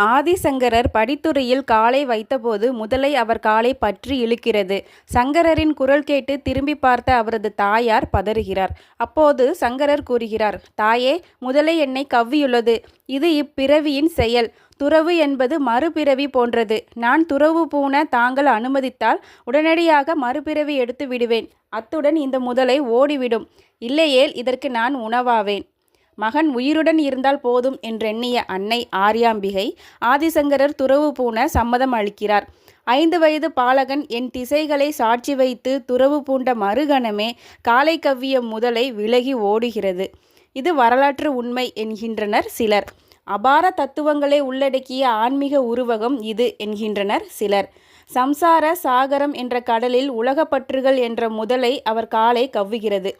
ஆதிசங்கரர் படித்துறையில் காலை வைத்தபோது முதலை அவர் காலை பற்றி இழுக்கிறது. சங்கரரின் குரல் கேட்டு திரும்பிப் பார்த்த அவரது தாயார் பதறுகிறார். அப்போது சங்கரர் கூறுகிறார் தாயே முதலை என்னை கவ்வியுள்ளது. இது இப்பிறவியின் செயல். துறவு என்பது மறுபிறவி போன்றது. நான் துறவு பூண தாங்கள் அனுமதித்தால் உடனடியாக மறுபிறவி எடுத்து விடுவேன். அத்துடன் இந்த முதலை ஓடிவிடும். இல்லையேல் இதற்கு நான் உணவாவேன். மகன் உயிருடன் இருந்தால் போதும் என்றெண்ணிய அன்னை ஆர்யாம்பிகை ஆதிசங்கரர் துறவு பூண சம்மதம் அளிக்கிறார். ஐந்து வயது பாலகன் என் திசைகளை சாட்சி வைத்து துறவு பூண்ட மறுகணமே காலை கவ்விய முதலை விலகி ஓடுகிறது. இது வரலாற்று உண்மை என்கின்றனர் சிலர். அபார தத்துவங்களை உள்ளடக்கிய ஆன்மீக உருவகம் இது என்கின்றனர் சிலர். சம்சார சாகரம் என்ற கடலில் உலகப் பற்றுகள் என்ற முதலை அவர் காலை கவ்வுகிறது.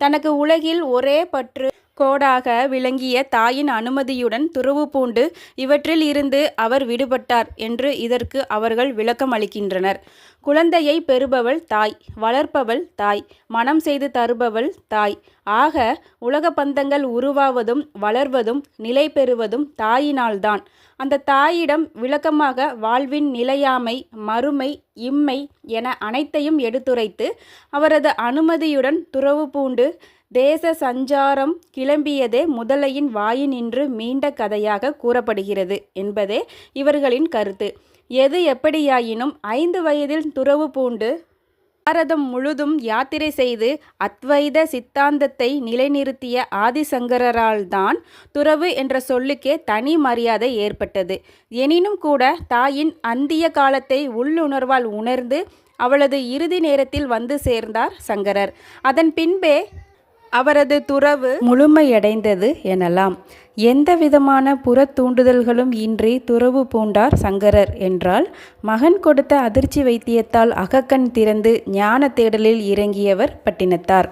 தனக்கு உலகில் ஒரே பற்று கோடாக விளங்கிய தாயின் அனுமதியுடன் துறவு பூண்டு இவற்றில் இருந்து அவர் விடுபட்டார் என்று இதற்கு அவர்கள் விளக்கம் அளிக்கின்றனர். குழந்தையை பெறுபவள் தாய். வளர்ப்பவள் தாய். மணம் செய்து தருபவள் தாய். ஆக உலக பந்தங்கள் உருவாவதும் வளர்வதும் நிலை பெறுவதும் தாயினால்தான். அந்த தாயிடம் விளக்கமாக வாழ்வின் நிலையாமை மறுமை இம்மை என அனைத்தையும் எடுத்துரைத்து அவரது அனுமதியுடன் துறவு பூண்டு தேச சஞ்சாரம் கிளம்பியதே முதலையின் வாயினின்று மீண்ட கதையாகக் கூறப்படுகிறது என்பதே இவர்களின் கருத்து. எது எப்படியாயினும் ஐந்து வயதில் துறவு பூண்டு பாரதம் முழுதும் யாத்திரை செய்து அத்வைத சித்தாந்தத்தை நிலைநிறுத்திய ஆதிசங்கரரால்தான் துறவு என்ற சொல்லுக்கே தனி மரியாதை ஏற்பட்டது. எனினும் கூட தாயின் அந்திய காலத்தை உள்ளுணர்வால் உணர்ந்து அவளது இறுதி நேரத்தில் வந்து சேர்ந்தார் சங்கரர். அதன் பின்பே அவரது துறவு முழுமையடைந்தது எனலாம். எந்தவிதமான புற தூண்டுதல்களும் இன்றி துறவு பூண்டார் சங்கரர் என்றால் மகன் கொடுத்த அதிர்ச்சி வைத்தியத்தால் அகக்கண் திறந்து ஞான தேடலில் இறங்கியவர் பட்டினத்தார்.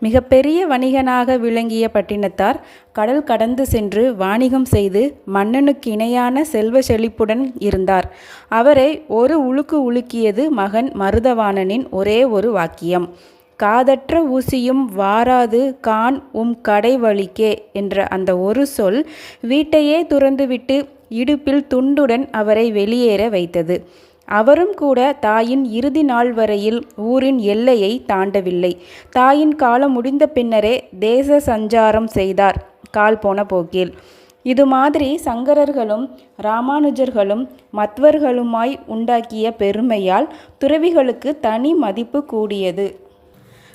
மிகப்பெரிய வணிகனாக விளங்கிய பட்டினத்தார் கடல் கடந்து சென்று வாணிகம் செய்து மன்னனுக்கு இணையான செல்வ செழிப்புடன் இருந்தார். அவரை ஒரு உலுக்கு உலுக்கியது மகன் மருதவாணனின் ஒரே ஒரு வாக்கியம். காதற்ற ஊசியும் வாராது கான் உம் கடை வழிக்கே என்ற அந்த ஒரு சொல் வீட்டையே துறந்துவிட்டு இடுப்பில் துண்டுடன் அவரை வெளியேற வைத்தது. அவரும் கூட தாயின் இறுதி நாள் வரையில் ஊரின் எல்லையைத் தாண்டவில்லை. தாயின் காலம் முடிந்த பின்னரே தேச சஞ்சாரம் செய்தார் கால் போன போக்கில். இது மாதிரி சங்கரர்களும் ராமானுஜர்களும் மத்வர்களுமாய் உண்டாக்கிய பெருமையால் துறவிகளுக்கு தனி மதிப்பு கூடியது.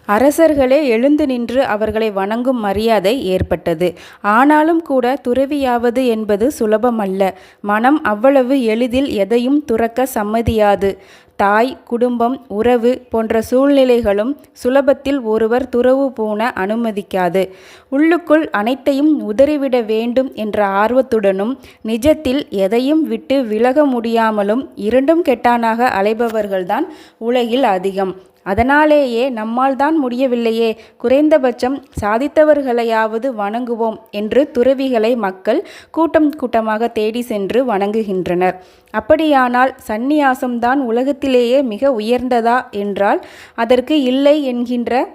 அரசர்களே எழுந்து நின்று அவர்களை வணங்கும் மரியாதை ஏற்பட்டது. ஆனாலும் கூட துறவியாவது என்பது சுலபமல்ல. மனம் அவ்வளவு எளிதில் எதையும் துறக்க சம்மதியாது. தாய் குடும்பம் உறவு போன்ற சூழ்நிலைகளும் சுலபத்தில் ஒருவர் துறவு பூண அனுமதிக்காது. உள்ளுக்குள் அனைத்தையும் உதறிவிட வேண்டும் என்ற ஆர்வத்துடனும் நிஜத்தில் எதையும் விட்டு விலக முடியாமலும் இரண்டும் கெட்டானாக அலைபவர்கள்தான் உலகில் அதிகம். அதனாலேயே நம்மால்தான் முடியவில்லையே குறைந்தபட்சம் சாதித்தவர்களையாவது வணங்குவோம் என்று துறவிகளை மக்கள் கூட்டம் கூட்டமாக தேடி சென்று வணங்குகின்றனர். அப்படியானால் சந்நியாசம்தான் உலகத்திலேயே மிக உயர்ந்ததா என்றால் அதற்கு இல்லை என்கின்ற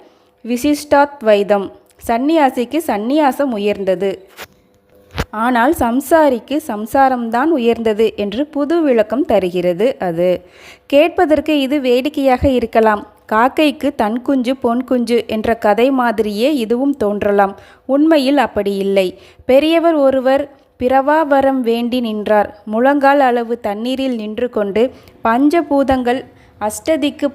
விசிஷ்டாத்வைதம். சந்நியாசிக்கு சந்நியாசம் உயர்ந்தது. ஆனால் சம்சாரிக்கு சம்சாரம்தான் உயர்ந்தது என்று புது விளக்கம் தருகிறது அது. கேட்பதற்கு இது வேடிக்கையாக இருக்கலாம். காக்கைக்கு தன் குஞ்சு பொன் குஞ்சு என்ற கதை மாதிரியே இதுவும் தோன்றலாம். உண்மையில் அப்படி இல்லை பெரியவர் ஒருவர் பிறவா வரம் வேண்டி நின்றார். முழங்கால் அளவு தண்ணீரில் நின்று கொண்டு பஞ்ச பூதங்கள்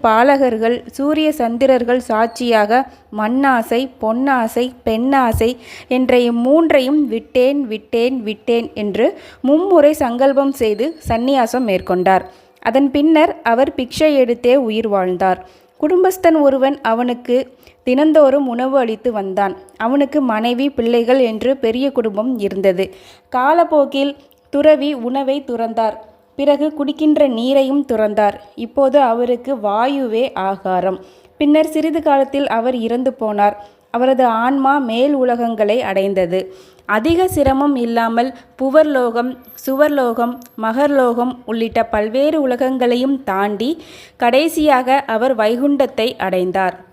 பாலகர்கள் சூரிய சந்திரர்கள் சாட்சியாக மண்ணாசை பொன்னாசை பெண்ணாசை என்ற இம்மூன்றையும் விட்டேன் விட்டேன் விட்டேன் என்று மும்முறை சங்கல்பம் செய்து சந்நியாசம் மேற்கொண்டார். அதன் பின்னர் அவர் பிக்ஷை எடுத்தே உயிர் வாழ்ந்தார். குடும்பஸ்தன் ஒருவன் அவனுக்கு தினந்தோறும் உணவு அளித்து வந்தான். அவனுக்கு மனைவி பிள்ளைகள் என்று பெரிய குடும்பம் இருந்தது. காலப்போக்கில் துறவி உணவை துறந்தார். பிறகு குடிக்கின்ற நீரையும் துறந்தார். இப்போது அவருக்கு வாயுவே ஆகாரம். பின்னர் சிறிது காலத்தில் அவர் இறந்து போனார். அவரது ஆன்மா மேல் உலகங்களை அடைந்தது. அதிக சிரமம் இல்லாமல் புவர்லோகம் சுவர்லோகம் மகர்லோகம் உள்ளிட்ட பல்வேறு உலகங்களையும் தாண்டி கடைசியாக அவர் வைகுண்டத்தை அடைந்தார்.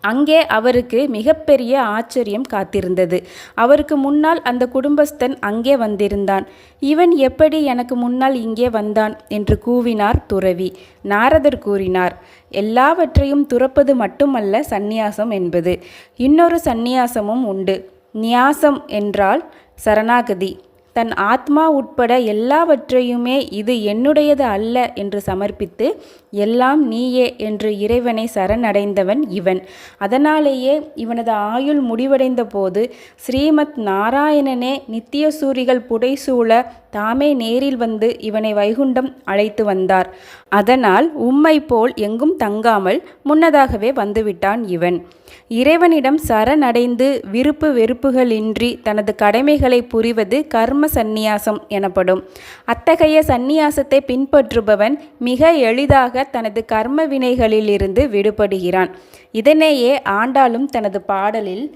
அங்கே அவருக்கு மிகப்பெரிய ஆச்சரியம் காத்திருந்தது. அவருக்கு முன்னால் அந்த குடும்பஸ்தன் அங்கே வந்திருந்தான். இவன் எப்படி எனக்கு முன்னால் இங்கே வந்தான்? என்று கூவினார் துறவி. நாரதர் கூறினார் எல்லாவற்றையும் துறப்பது மட்டுமல்ல சந்நியாசம் என்பது. இன்னொரு சந்நியாசமும் உண்டு. நியாசம் என்றால் சரணாகதி. தன் ஆத்மா உட்பட எல்லாவற்றையுமே இது என்னுடையது அல்ல என்று சமர்ப்பித்து எல்லாம் நீயே என்று இறைவனை சரணடைந்தவன் இவன். அதனாலேயே இவனது ஆயுள் முடிவடைந்த போது ஸ்ரீமத் நாராயணனே நித்திய சூரிகள் புடைசூழ தாமே நேரில் வந்து இவனை வைகுண்டம் அழைத்து வந்தார். அதனால் உம்மை போல் எங்கும் தங்காமல் முன்னதாகவே வந்துவிட்டான் இவன். இறைவனிடம் சரணடைந்து விருப்பு வெறுப்புகளின்றி தனது கடமைகளை புரிவது கர்ம சந்நியாசம் எனப்படும். அத்தகைய சந்நியாசத்தை பின்பற்றுபவன் மிக எளிதாக தனது கர்ம வினைகளிலிருந்து விடுபடுகிறான். இதனையே ஆண்டாலும் தனது பாடலில்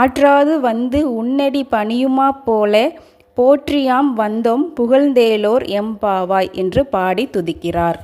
ஆற்றாது வந்து உன்னடி பணியுமா போல போற்றியாம் வந்தோம் புகழ்ந்தேலோர் எம்பாவாய் என்று பாடி துதிக்கிறார்.